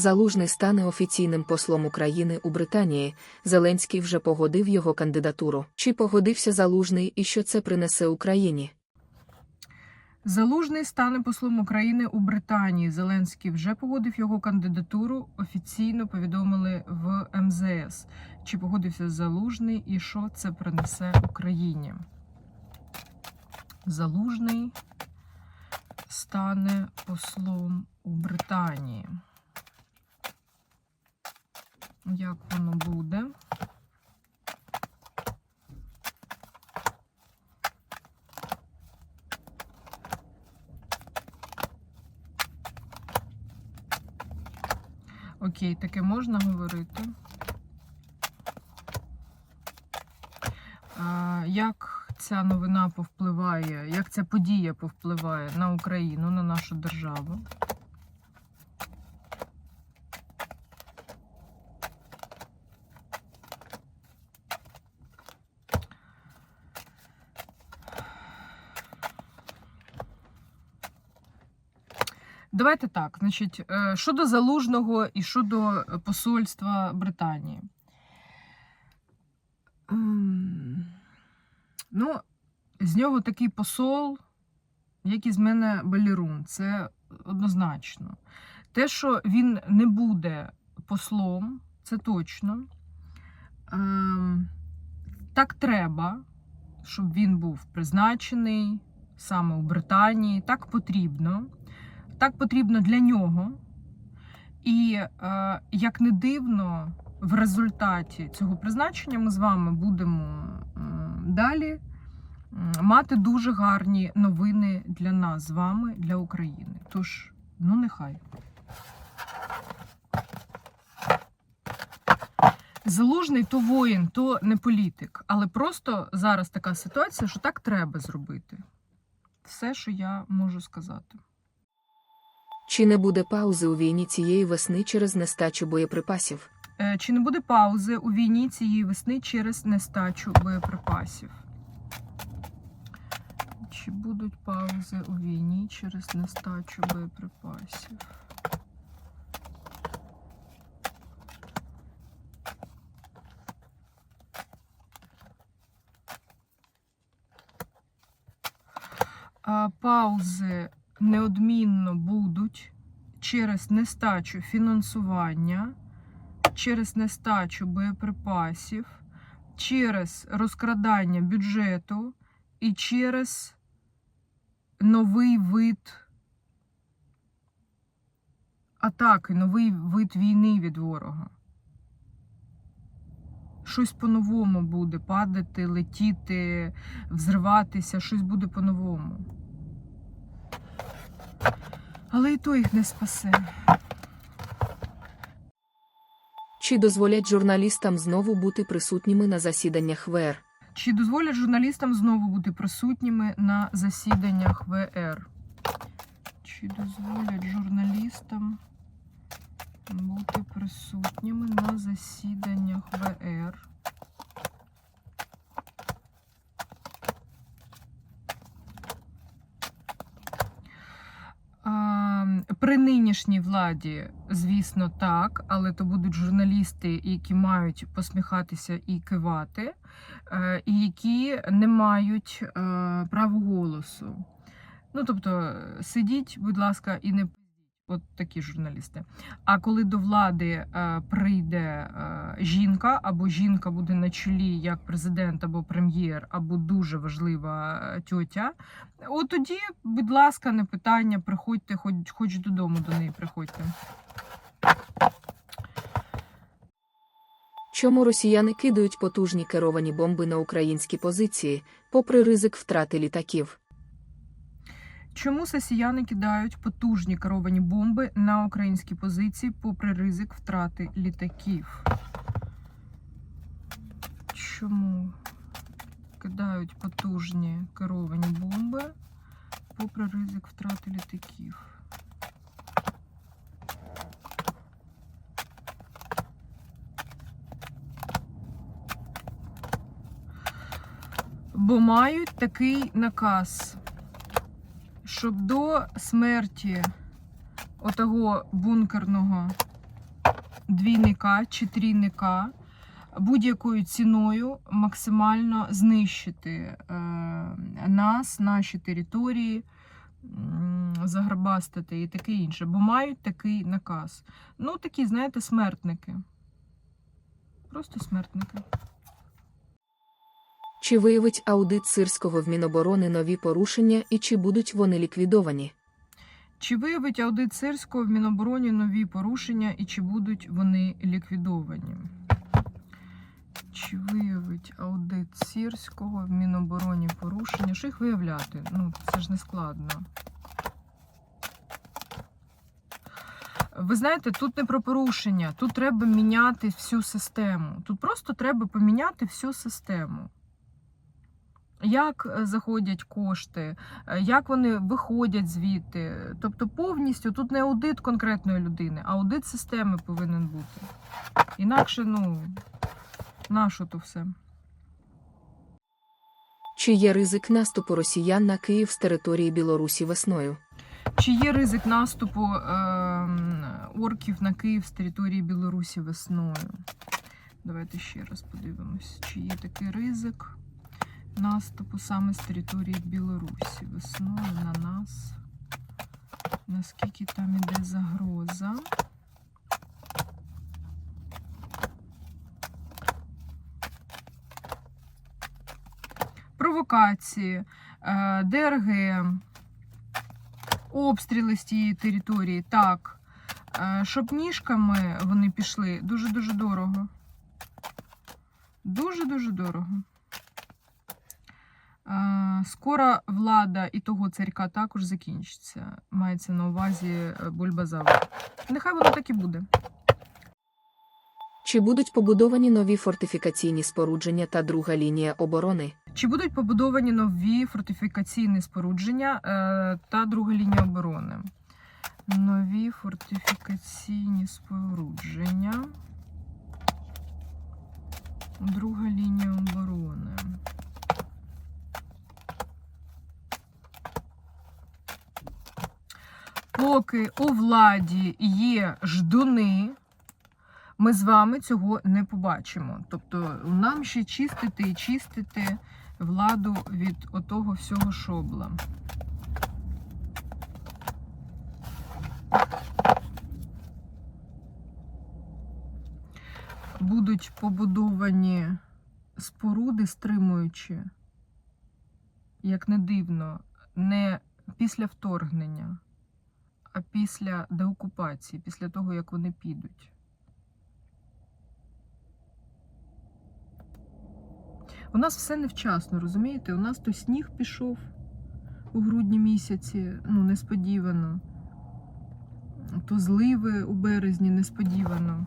Залужний стане офіційним послом України у Британії. Зеленський вже погодив його кандидатуру. Чи погодився Залужний і що це принесе Україні? Залужний стане послом України у Британії. Зеленський вже погодив його кандидатуру. Офіційно повідомили в МЗС. Чи погодився Залужний і що це принесе Україні? Залужний стане послом у Британії. Як воно буде? Окей, таке можна говорити. Як ця новина повпливає, як ця подія повпливає на Україну, на нашу державу? Давайте так. Значить, е, щодо залужного і щодо посольства Британії. Ем, Ну, з нього такий посол, як із мене балерун. Це однозначно. Те, що він не буде послом, це точно. Ем, Так треба, щоб він був призначений саме у Британії. Так потрібно. Так потрібно для нього. І е, як не дивно, в результаті цього призначення ми з вами будемо далі мати дуже гарні новини для нас з вами, для України. Тож, ну нехай. Залужний то воїн, то не політик. Але просто зараз така ситуація, що так треба зробити. Все, що я можу сказати. Чи не буде паузи у війні цієї весни через нестачу боєприпасів? Е, Чи не буде паузи у війні цієї весни через нестачу боєприпасів? Чи будуть паузи у війні через нестачу боєприпасів? А, Паузи неодмінно будуть через нестачу фінансування, через нестачу боєприпасів, через розкрадання бюджету і через новий вид атаки, новий вид війни від ворога. Щось по-новому буде падати, летіти, взриватися, щось буде по-новому. Але і то їх не спасе. Чи дозволять журналістам знову бути присутніми на засіданнях ВР? Чи дозволять журналістам знову бути присутніми на засіданнях ВР? Чи дозволять журналістам бути присутніми на засіданнях ВР? А, При нинішній владі, звісно, так, але то будуть журналісти, які мають посміхатися і кивати, е, і які не мають е, права голосу. Ну, тобто, сидіть, будь ласка, і не. От такі журналісти. А коли до влади е, прийде е, жінка, або жінка буде на чолі як президент або прем'єр, або дуже важлива е, тьотя, от тоді, будь ласка, не питання, приходьте, хоч, хоч додому до неї приходьте. Чому росіяни кидають потужні керовані бомби на українські позиції, попри ризик втрати літаків? Чому росіяни кидають потужні керовані бомби на українські позиції попри ризик втрати літаків? Чому кидають потужні керовані бомби попри ризик втрати літаків? Бо мають такий наказ щоб до смерті отого бункерного двійника чи трійника будь-якою ціною максимально знищити е, нас, наші території, м, заграбастати і таке інше, бо мають такий наказ. Ну, такі, знаєте, смертники. Просто смертники. Чи виявить аудит Сирського в Міноборони нові порушення і чи будуть вони ліквідовані? Чи виявить аудит Сирського в Мінобороні нові порушення і чи будуть вони ліквідовані? Чи виявить аудит Сірського в Мінобороні порушення? Що їх виявляти? Ну, це ж не складно. Ви знаєте, тут не про порушення, тут треба міняти всю систему. Тут просто треба поміняти всю систему. Як е, заходять кошти, е, як вони виходять звідти. Тобто повністю тут не аудит конкретної людини, а аудит системи повинен бути. Інакше, ну, нащо то все? Чи є ризик наступу росіян на Київ з території Білорусі весною? Чи є ризик наступу е, орків на Київ з території Білорусі весною? Давайте ще раз подивимось, чи є такий ризик наступу саме з території Білорусі весною на нас. Наскільки там іде загроза? Провокації, е, ДРГ, обстріли з тієї території, так. Е, Щоб ніжками вони пішли дуже-дуже дорого. Дуже-дуже дорого. Скоро влада і того царька також закінчиться. Мається на увазі е, Бульбазавр. Нехай воно так і буде. Чи будуть побудовані нові фортифікаційні спорудження та друга лінія оборони? Чи будуть побудовані нові фортифікаційні спорудження е, та друга лінія оборони? Нові фортифікаційні спорудження. Друга лінія оборони. Поки у владі є ждуни, ми з вами цього не побачимо. Тобто нам ще чистити і чистити владу від отого всього шобла. Будуть побудовані споруди, стримуючи, як не дивно, не після вторгнення, після деокупації, після того, як вони підуть. У нас все невчасно, розумієте? У нас то сніг пішов у грудні місяці, ну, несподівано. То зливи у березні несподівано.